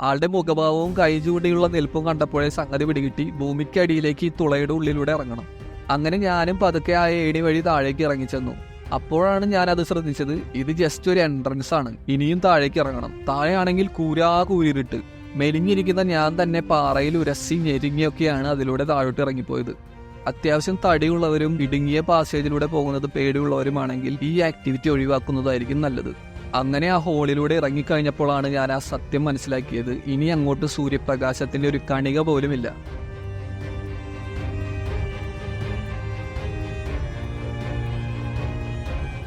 ആളുടെ മുഖഭാവവും കൈചൂടിയുള്ള നിൽപ്പും കണ്ടപ്പോഴേ സംഗതി പിടികിട്ടി. ഭൂമിക്കടിയിലേക്ക് ഈ തുളയുടെ ഉള്ളിലൂടെ ഇറങ്ങണം. അങ്ങനെ ഞാനും പതുക്കെ ആ ഏണി വഴി താഴേക്ക് ഇറങ്ങിച്ചെന്നു. അപ്പോഴാണ് ഞാൻ അത് ശ്രദ്ധിച്ചത്. ഇത് ജസ്റ്റ് ഒരു എൻട്രൻസ് ആണ്. ഇനിയും താഴേക്ക് ഇറങ്ങണം. താഴെയാണെങ്കിൽ കൂരാ കൂരിരുട്ട്. മെലിഞ്ഞിരിക്കുന്ന ഞാൻ തന്നെ പാറയിൽ ഉരസി ഞെരുങ്ങിയൊക്കെയാണ് അതിലൂടെ താഴോട്ട് ഇറങ്ങിപ്പോയത്. അത്യാവശ്യം തടിയുള്ളവരും ഇടുങ്ങിയ പാസേജിലൂടെ പോകുന്നത് പേടിയുള്ളവരുമാണെങ്കിൽ ഈ ആക്ടിവിറ്റി ഒഴിവാക്കുന്നതായിരിക്കും നല്ലത്. അങ്ങനെ ആ ഹോളിലൂടെ ഇറങ്ങിക്കഴിഞ്ഞപ്പോഴാണ് ഞാൻ ആ സത്യം മനസ്സിലാക്കിയത്. ഇനി അങ്ങോട്ട് സൂര്യപ്രകാശത്തിന്റെ ഒരു കണിക പോലുമില്ല.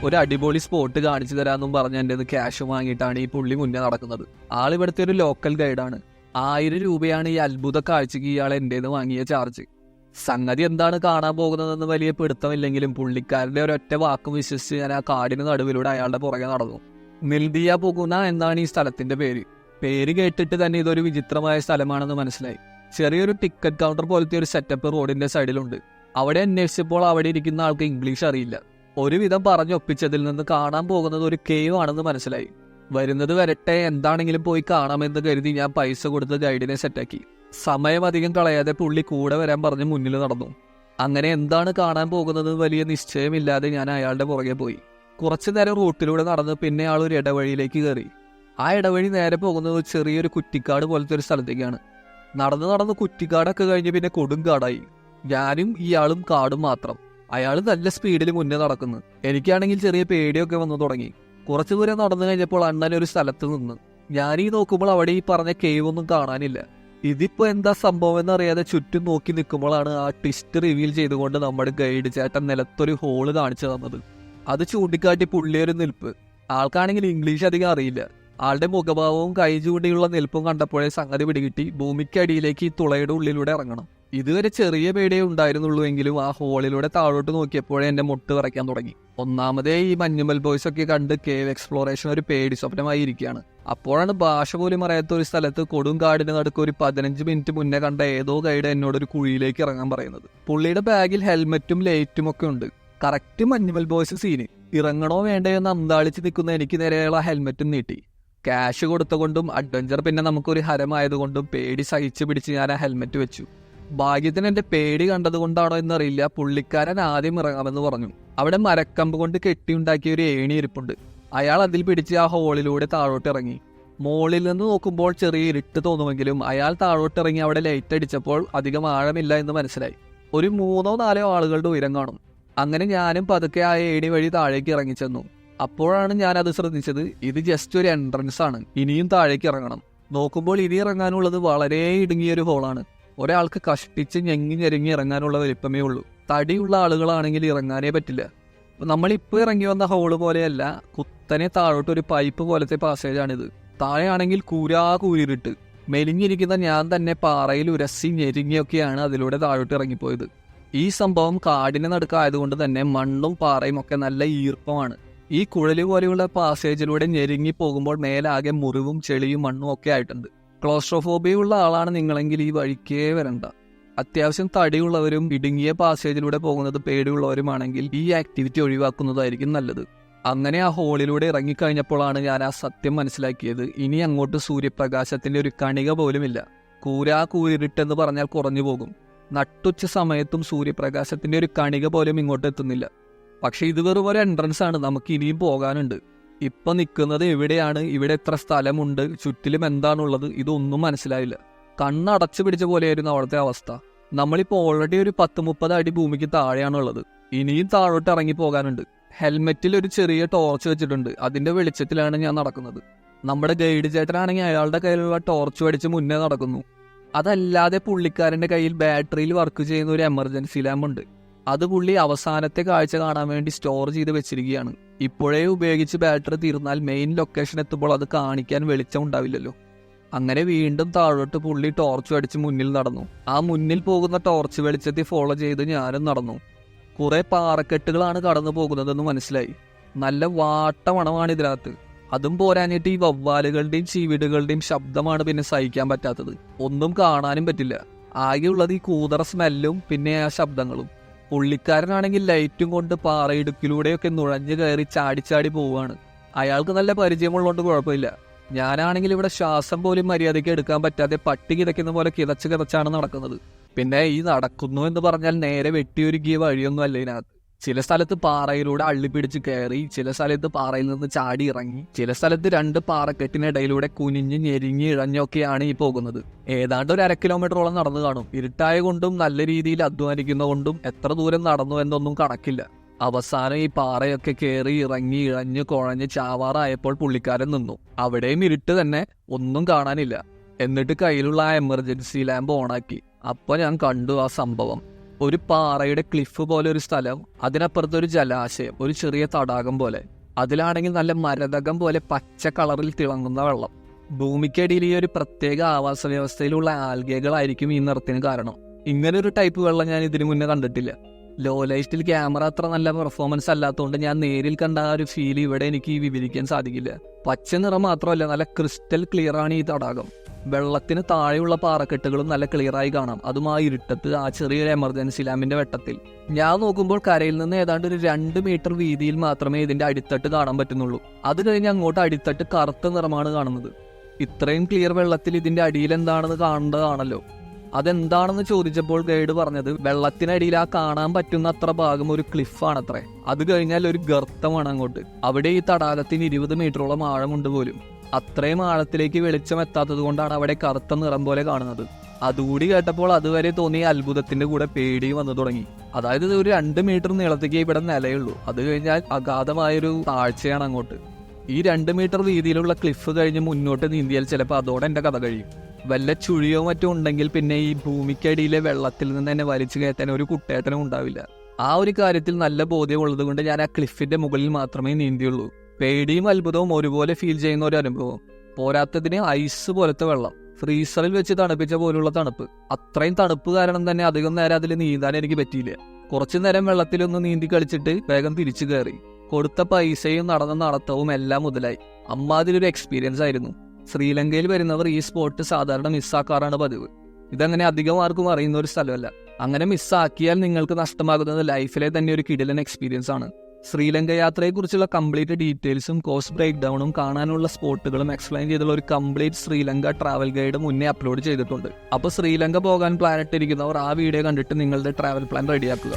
ഒരു അടിപൊളി സ്പോട്ട് കാണിച്ചു തരാമെന്നും പറഞ്ഞ് എന്റെ ക്യാഷ് വാങ്ങിയിട്ടാണ് ഈ പുള്ളി മുന്നേ നടക്കുന്നത്. ആളിവിടുത്തെ ഒരു ലോക്കൽ ഗൈഡാണ് ആയിരം രൂപയാണ് ഈ അത്ഭുത കാഴ്ചക്ക് ഇയാൾ എന്റെന്ന് വാങ്ങിയ ചാർജ് സംഗതി എന്താണ് കാണാൻ പോകുന്നതെന്ന് വലിയ പിടുത്തമില്ലെങ്കിലും പുള്ളിക്കാരന്റെ ഒരൊറ്റ വാക്കും വിശ്വസിച്ച് ഞാൻ ആ കാടിന് നടുവിലൂടെ അയാളുടെ പുറകെ നടന്നു. മിൽദിയ പുകുന എന്നാണ് ഈ സ്ഥലത്തിന്റെ പേര്. പേര് കേട്ടിട്ട് തന്നെ ഇതൊരു വിചിത്രമായ സ്ഥലമാണെന്ന് മനസ്സിലായി. ചെറിയൊരു ടിക്കറ്റ് കൗണ്ടർ പോലത്തെ ഒരു സെറ്റപ്പ് റോഡിന്റെ സൈഡിലുണ്ട്. അവിടെ അന്വേഷിച്ചപ്പോൾ അവിടെ ഇരിക്കുന്ന ആൾക്ക് ഇംഗ്ലീഷ് അറിയില്ല. ഒരുവിധം പറഞ്ഞൊപ്പിച്ചതിൽ നിന്ന് കാണാൻ പോകുന്നത് ഒരു കേവ് ആണെന്ന് മനസ്സിലായി. വരുന്നത് വരട്ടെ എന്താണെങ്കിലും പോയി കാണാമെന്ന് കരുതി ഞാൻ പൈസ കൊടുത്ത് ഗൈഡിനെ സെറ്റാക്കി സമയം അധികം കളയാതെ പുള്ളി കൂടെ വരാൻ പറഞ്ഞ് മുന്നിൽ നടന്നു. അങ്ങനെ എന്താണ് കാണാൻ പോകുന്നത് വലിയ നിശ്ചയമില്ലാതെ ഞാൻ അയാളുടെ പുറകെ പോയി. കുറച്ചു നേരം റൂട്ടിലൂടെ നടന്ന് പിന്നെ ആൾ ഒരു ഇടവഴിയിലേക്ക് കയറി. ആ ഇടവഴി നേരെ പോകുന്നത് ചെറിയൊരു കുറ്റിക്കാട് പോലത്തെ ഒരു സ്ഥലത്തേക്കാണ്. നടന്ന് നടന്ന് കുറ്റിക്കാടൊക്കെ കഴിഞ്ഞ് പിന്നെ കൊടുങ്കാടായി ഞാനും ഇയാളും കാടും മാത്രം. അയാൾ നല്ല സ്പീഡിൽ മുന്നേ നടക്കുന്നു. എനിക്കാണെങ്കിൽ ചെറിയ പേടിയൊക്കെ വന്നു തുടങ്ങി. കുറച്ചു ദൂരം നടന്നു കഴിഞ്ഞപ്പോൾ അണ്ണൻ ഒരു സ്ഥലത്ത് നിന്ന്. ഞാനീ നോക്കുമ്പോൾ അവിടെ ഈ പറഞ്ഞ കേവ് ഒന്നും കാണാനില്ല. ഇതിപ്പോ എന്താ സംഭവം എന്നറിയാതെ ചുറ്റും നോക്കി നിൽക്കുമ്പോഴാണ് ആ ട്വിസ്റ്റ് റിവീൽ ചെയ്തുകൊണ്ട് നമ്മുടെ ഗൈഡ് ചേട്ടൻ നിലത്തൊരു ഹോൾ കാണിച്ചു തന്നത്. അത് ചൂണ്ടിക്കാട്ടി പുള്ളിയൊരു നിൽപ്പ്. ആൾക്കാണെങ്കിൽ ഇംഗ്ലീഷ് അധികം അറിയില്ല. ആളുടെ മുഖഭാവവും കൈ ചൂണ്ടിയുള്ള നിൽപ്പും കണ്ടപ്പോഴേ സംഗതി പിടികിട്ടി. ഭൂമിക്കടിയിലേക്ക് ഈ തുളയുടെ ഉള്ളിലൂടെ ഇറങ്ങണം. ഇതുവരെ ചെറിയ പേടിയേ ഉണ്ടായിരുന്നുള്ളൂ എങ്കിലും ആ ഹോളിലൂടെ താഴോട്ട് നോക്കിയപ്പോഴേ എന്റെ മുട്ട് വരയ്ക്കാൻ തുടങ്ങി. ഒന്നാമതേ ഈ മഞ്ഞുമൽ ബോയ്സ് ഒക്കെ കണ്ട് കേവ് എക്സ്പ്ലോറേഷൻ ഒരു പേടി സ്വപ്നമായി ഇരിക്കുകയാണ്. അപ്പോഴാണ് ഭാഷ പോലും അറിയാത്ത ഒരു സ്ഥലത്ത് കൊടുങ്കാടിന് നടുക്ക് ഒരു പതിനഞ്ച് മിനിറ്റ് മുന്നേ കണ്ട ഏതോ ഗൈഡ് എന്നോട് ഒരു കുഴിയിലേക്ക് ഇറങ്ങാൻ പറയുന്നത്. പുള്ളിയുടെ ബാഗിൽ ഹെൽമറ്റും ലൈറ്റും ഒക്കെ ഉണ്ട്. കറക്റ്റ് മഞ്ഞുമൽ ബോയ്സ് സീന് ഇറങ്ങണോ വേണ്ടയോ എന്ന് അന്താളിച്ച് നിൽക്കുന്ന എനിക്ക് നേരെയുള്ള ഹെൽമെറ്റും നീട്ടി. ക്യാഷ് കൊടുത്തുകൊണ്ടും അഡ്വഞ്ചർ പിന്നെ നമുക്കൊരു ഹരമായതുകൊണ്ടും പേടി സഹിച്ചു പിടിച്ച് ഞാൻ ആ ഹെൽമെറ്റ് വെച്ചു. ഭാഗ്യത്തിന് എന്റെ പേടി കണ്ടതുകൊണ്ടാണോ എന്നറിയില്ല. പുള്ളിക്കാരൻ ആദ്യം ഇറങ്ങാമെന്ന് പറഞ്ഞു. അവിടെ മരക്കമ്പ് കൊണ്ട് കെട്ടിയുണ്ടാക്കിയ ഒരു ഏണി ഇരിപ്പുണ്ട്. അയാൾ അതിൽ പിടിച്ച് ആ ഹോളിലൂടെ താഴോട്ട് ഇറങ്ങി. മോളിൽ നിന്ന് നോക്കുമ്പോൾ ചെറിയ ഇരുട്ട് തോന്നുമെങ്കിലും അയാൾ താഴോട്ട് ഇറങ്ങി അവിടെ ലൈറ്റ് അടിച്ചപ്പോൾ അധികം ആഴമില്ല എന്ന് മനസ്സിലായി. ഒരു മൂന്നോ നാലോ ആളുകളുടെ ഉയരം കാണും. അങ്ങനെ ഞാനും പതുക്കെ ആ ഏണി വഴി താഴേക്ക് ഇറങ്ങിച്ചെന്നു. അപ്പോഴാണ് ഞാൻ അത് ശ്രദ്ധിച്ചത് ഇത് ജസ്റ്റ് ഒരു എൻട്രൻസ് ആണ്. ഇനിയും താഴേക്ക് ഇറങ്ങണം. നോക്കുമ്പോൾ ഇനി ഇറങ്ങാനുള്ളത് വളരെ ഇടുങ്ങിയ ഒരു ഹോളാണ് ഒരാൾക്ക് കഷ്ടിച്ച് ഞെങ്ങി ഞെരുങ്ങി ഇറങ്ങാനുള്ള വലിപ്പമേ ഉള്ളൂ. തടിയുള്ള ആളുകളാണെങ്കിൽ ഇറങ്ങാനേ പറ്റില്ല. നമ്മളിപ്പോൾ ഇറങ്ങി വന്ന ഹോൾ പോലെയല്ല കുത്തനെ താഴോട്ട് ഒരു പൈപ്പ് പോലത്തെ പാസേജാണിത് താഴെയാണെങ്കിൽ കൂരാ കൂരിരുട്ട്. മെലിഞ്ഞിരിക്കുന്ന ഞാൻ തന്നെ പാറയിൽ ഉരസി ഞെരുങ്ങിയൊക്കെയാണ് അതിലൂടെ താഴോട്ട് ഇറങ്ങിപ്പോയത്. ഈ സംഭവം കാടിന് നടുക്കായതുകൊണ്ട് തന്നെ മണ്ണും പാറയും ഒക്കെ നല്ല ഈർപ്പമാണ്. ഈ കുഴൽ പോലെയുള്ള പാസേജിലൂടെ ഞെരുങ്ങി പോകുമ്പോൾ മേലാകെ മുറിവും ചെളിയും മണ്ണും ഒക്കെ ആയിട്ടുണ്ട്. ക്ലോസ്ട്രോഫോബിയ ഉള്ള ആളാണ് നിങ്ങളെങ്കിൽ ഈ വഴിക്കേ വരണ്ട. അത്യാവശ്യം തടിയുള്ളവരും ഇടുങ്ങിയ പാസേജിലൂടെ പോകുന്നത് പേടിയുള്ളവരുമാണെങ്കിൽ ഈ ആക്ടിവിറ്റി ഒഴിവാക്കുന്നതായിരിക്കും നല്ലത്. അങ്ങനെ ആ ഹോളിലൂടെ ഇറങ്ങിക്കഴിഞ്ഞപ്പോഴാണ് ഞാൻ ആ സത്യം മനസ്സിലാക്കിയത്. ഇനി അങ്ങോട്ട് സൂര്യപ്രകാശത്തിന്റെ ഒരു കണിക പോലുമില്ല. കൂരാ കൂരിട്ടെന്ന് പറഞ്ഞാൽ കുറഞ്ഞു പോകും. നട്ടുച്ച സമയത്തും സൂര്യപ്രകാശത്തിന്റെ ഒരു കണിക പോലും ഇങ്ങോട്ട് എത്തുന്നില്ല. പക്ഷെ ഇത് വെറും ഒരു എൻട്രൻസ് ആണ് നമുക്ക് ഇനിയും പോകാനുണ്ട്. ഇപ്പൊ നിൽക്കുന്നത് എവിടെയാണ്? ഇവിടെ എത്ര സ്ഥലമുണ്ട്? ചുറ്റിലും എന്താണുള്ളത്? ഇതൊന്നും മനസ്സിലായില്ല. കണ്ണടച്ചു പിടിച്ച പോലെയായിരുന്നു അവിടുത്തെ അവസ്ഥ. നമ്മളിപ്പോൾ ഓൾറെഡി ഒരു പത്ത് മുപ്പത് അടി ഭൂമിക്ക് താഴെയാണുള്ളത്. ഇനിയും താഴോട്ട് ഇറങ്ങി പോകാനുണ്ട്. ഹെൽമെറ്റിൽ ഒരു ചെറിയ ടോർച്ച് വെച്ചിട്ടുണ്ട്. അതിന്റെ വെളിച്ചത്തിലാണ് ഞാൻ നടക്കുന്നത്. നമ്മുടെ ഗൈഡ് ചേട്ടനാണെങ്കിൽ അയാളുടെ കയ്യിലുള്ള ടോർച്ച് അടിച്ച് മുന്നേ നടക്കുന്നു. അതല്ലാതെ പുള്ളിക്കാരന്റെ കയ്യിൽ ബാറ്ററിയിൽ വർക്ക് ചെയ്യുന്ന ഒരു എമർജൻസി ലാമ്പ് ഉണ്ട്. അത് പുള്ളി അവസാനത്തെ കാഴ്ച കാണാൻ വേണ്ടി സ്റ്റോർ ചെയ്ത് വെച്ചിരിക്കുകയാണ്. ഇപ്പോഴേ ഉപയോഗിച്ച് ബാറ്ററി തീർന്നാൽ മെയിൻ ലൊക്കേഷൻ എത്തുമ്പോൾ അത് കാണിക്കാൻ വെളിച്ചം ഉണ്ടാവില്ലല്ലോ. അങ്ങനെ വീണ്ടും താഴോട്ട് പുള്ളി ടോർച്ച് അടിച്ച് മുന്നിൽ നടന്നു. ആ മുന്നിൽ പോകുന്ന ടോർച്ച് വെളിച്ചത്തിൽ ഫോളോ ചെയ്ത് ഞാനും നടന്നു. കുറെ പാറക്കെട്ടുകളാണ് കടന്നു പോകുന്നതെന്ന് മനസ്സിലായി. നല്ല വാട്ടമണമാണ് ഇതിനകത്ത്. അതും പോരാഞ്ഞിട്ട് ഈ വവ്വാലുകളുടെയും ചീവിടുകളുടെയും ശബ്ദമാണ് പിന്നെ സഹിക്കാൻ പറ്റാത്തത്. ഒന്നും കാണാനും പറ്റില്ല. ആകെയുള്ളത് ഈ കൂതറ സ്മെല്ലും പിന്നെ ആ ശബ്ദങ്ങളും. പുള്ളിക്കാരനാണെങ്കിൽ ലൈറ്റും കൊണ്ട് പാറയിടുക്കിലൂടെയൊക്കെ നുഴഞ്ഞു കയറി ചാടിച്ചാടി പോവുകയാണ്. അയാൾക്ക് നല്ല പരിചയമുള്ളതുകൊണ്ട് കുഴപ്പമില്ല. ഞാനാണെങ്കിൽ ഇവിടെ ശ്വാസം പോലും മര്യാദയ്ക്ക് എടുക്കാൻ പറ്റാതെ പട്ടി കിതയ്ക്കുന്ന പോലെ കിതച്ച് കിതച്ചാണ് നടക്കുന്നത്. പിന്നെ ഈ നടക്കുന്നു എന്ന് പറഞ്ഞാൽ നേരെ വെട്ടിയൊരുക്കിയ വഴിയൊന്നും അല്ല ഇതിനകത്ത്. ചില സ്ഥലത്ത് പാറയിലൂടെ അള്ളിപ്പിടിച്ച് കയറി ചില സ്ഥലത്ത് പാറയിൽ നിന്ന് ചാടി ഇറങ്ങി ചില സ്ഥലത്ത് രണ്ട് പാറക്കെട്ടിനിടയിലൂടെ കുനിഞ്ഞ് ഞെരിഞ്ഞ് ഇഴഞ്ഞൊക്കെയാണ് ഈ പോകുന്നത്. ഏതാണ്ട് ഒരു അര കിലോമീറ്ററോളം നടന്നു കാണും. ഇരുട്ടായ കൊണ്ടും നല്ല രീതിയിൽ അധ്വാനിക്കുന്ന കൊണ്ടും എത്ര ദൂരം നടന്നു എന്നൊന്നും കണക്കില്ല. അവസാനം ഈ പാറയൊക്കെ കയറി ഇറങ്ങി ഇഴഞ്ഞ് കുഴഞ്ഞ് ചാവാറായപ്പോൾ പുള്ളിക്കാരൻ നിന്നു. അവിടെയും ഇരുട്ട് തന്നെ ഒന്നും കാണാനില്ല. എന്നിട്ട് കയ്യിലുള്ള ആ എമർജൻസി ലാമ്പ് ഓണാക്കി. അപ്പൊ ഞാൻ കണ്ടു ആ സംഭവം. ഒരു പാറയുടെ ക്ലിഫ് പോലെ ഒരു സ്ഥലം അതിനപ്പുറത്ത് ഒരു ജലാശയം ഒരു ചെറിയ തടാകം പോലെ. അതിലാണെങ്കിൽ നല്ല മരതകം പോലെ പച്ച കളറിൽ തിളങ്ങുന്ന വെള്ളം. ഭൂമിക്കടിയിൽ ഈ ഒരു പ്രത്യേക ആവാസ വ്യവസ്ഥയിലുള്ള ആൽഗകളായിരിക്കും ഈ നിറത്തിന് കാരണം. ഇങ്ങനെ ഒരു ടൈപ്പ് വെള്ളം ഞാൻ ഇതിനു മുന്നേ കണ്ടിട്ടില്ല. ലോ ലൈറ്റിൽ ക്യാമറ അത്ര നല്ല പെർഫോമൻസ് അല്ലാത്തതുകൊണ്ട് ഞാൻ നേരിൽ കണ്ട ആ ഒരു ഫീൽ ഇവിടെ എനിക്ക് വിവരിക്കാൻ സാധിക്കില്ല. പച്ച നിറം മാത്രമല്ല നല്ല ക്രിസ്റ്റൽ ക്ലിയർ ആണ് ഈ തടാകം. വെള്ളത്തിന് താഴെയുള്ള പാറക്കെട്ടുകളും നല്ല ക്ലിയറായി കാണാം. അതുമായി ഇരുട്ടത്ത് ആ ചെറിയൊരു എമർജൻസി ലാമ്പിന്റെ വെട്ടത്തിൽ. ഞാൻ നോക്കുമ്പോൾ കരയിൽ നിന്ന് ഏതാണ്ട് ഒരു രണ്ട് മീറ്റർ വീതിയിൽ മാത്രമേ ഇതിന്റെ അടിത്തട്ട് കാണാൻ പറ്റുന്നുള്ളൂ. അത് കഴിഞ്ഞ് അങ്ങോട്ട് അടിത്തട്ട് കറുത്ത നിറമാണ് കാണുന്നത്. ഇത്രയും ക്ലിയർ വെള്ളത്തിൽ ഇതിന്റെ അടിയിൽ എന്താണെന്ന് കാണേണ്ടതാണല്ലോ. അതെന്താണെന്ന് ചോദിച്ചപ്പോൾ ഗൈഡ് പറഞ്ഞത് വെള്ളത്തിനടിയിൽ ആ കാണാൻ പറ്റുന്ന അത്ര ഭാഗം ഒരു ക്ലിഫാണത്രേ അത് കഴിഞ്ഞാൽ ഒരു ഗർത്തമാണ് അങ്ങോട്ട്. അവിടെ ഈ തടാകത്തിന് ഇരുപത് മീറ്ററോളം ആഴമുണ്ട് പോലും. അത്രയും ആഴത്തിലേക്ക് വെളിച്ചം എത്താത്തത് കൊണ്ടാണ് അവിടെ കറുത്ത നിറം പോലെ കാണുന്നത്. അതുകൂടി കേട്ടപ്പോൾ അതുവരെ തോന്നിയ അത്ഭുതത്തിന്റെ കൂടെ പേടിയും വന്നു തുടങ്ങി. അതായത് ഒരു രണ്ട് മീറ്റർ നീളത്തേക്ക് ഇവിടെ നിലയുള്ളൂ. അത് കഴിഞ്ഞാൽ അഗാധമായൊരു താഴ്ചയാണ് അങ്ങോട്ട്. ഈ രണ്ട് മീറ്റർ വീതിയിലുള്ള ക്ലിഫ് കഴിഞ്ഞ് മുന്നോട്ട് നീന്തിയാൽ ചിലപ്പോൾ അതോടെ എന്റെ കഥ കഴിയും. വല്ല ചുഴിയോ മറ്റോ ഉണ്ടെങ്കിൽ പിന്നെ ഈ ഭൂമിക്കടിയിലെ വെള്ളത്തിൽ നിന്ന് തന്നെ വലിച്ചു കയറ്റാൻ ഒരു കുട്ടേട്ടനും ഉണ്ടാവില്ല. ആ ഒരു കാര്യത്തിൽ നല്ല ബോധ്യമുള്ളത് കൊണ്ട് ഞാൻ ആ ക്ലിഫിന്റെ മുകളിൽ മാത്രമേ നീന്തിയുള്ളൂ. പേടിയും അത്ഭുതവും ഒരുപോലെ ഫീൽ ചെയ്യുന്ന ഒരു അനുഭവം. പോരാത്തതിന് ഐസ് പോലത്തെ വെള്ളം. ഫ്രീസറിൽ വെച്ച് തണുപ്പിച്ച പോലുള്ള തണുപ്പ്. അത്രയും തണുപ്പ് കാരണം തന്നെ അധികം നേരം അതിൽ നീന്താൻ എനിക്ക് പറ്റിയില്ല. കുറച്ചു നേരം വെള്ളത്തിലൊന്ന് നീന്തി കളിച്ചിട്ട് വേഗം തിരിച്ചു കയറി കൊടുത്ത പൈസയും നടന്ന നടത്തവും എല്ലാം മുതലായി. അമ്മാതിരി എക്സ്പീരിയൻസ് ആയിരുന്നു. ശ്രീലങ്കയിൽ വരുന്നവർ ഈ സ്പോട്ട് സാധാരണ മിസ്സാക്കാറാണ് പതിവ്. ഇതങ്ങനെ അധികം ആർക്കും അറിയുന്ന ഒരു സ്ഥലമല്ല. അങ്ങനെ മിസ്സാക്കിയാൽ നിങ്ങൾക്ക് നഷ്ടമാകുന്നത് ലൈഫിലെ തന്നെ ഒരു കിടിലൻ എക്സ്പീരിയൻസ് ആണ്. ശ്രീലങ്ക യാത്രയെക്കുറിച്ചുള്ള കംപ്ലീറ്റ് ഡീറ്റെയിൽസും കോസ്റ്റ് ബ്രേക്ക് ഡൗണും കാണാനുള്ള സ്പോട്ടുകളും എക്സ്പ്ലെയിൻ ചെയ്തുള്ള ഒരു കംപ്ലീറ്റ് ശ്രീലങ്ക ട്രാവൽ ഗൈഡ് മുന്നേ അപ്ലോഡ് ചെയ്തിട്ടുണ്ട്. അപ്പോൾ ശ്രീലങ്ക പോകാൻ പ്ലാൻ ഇട്ടിരിക്കുന്നവർ ആ വീഡിയോ കണ്ടിട്ട് നിങ്ങളുടെ ട്രാവൽ പ്ലാൻ റെഡിയാക്കുക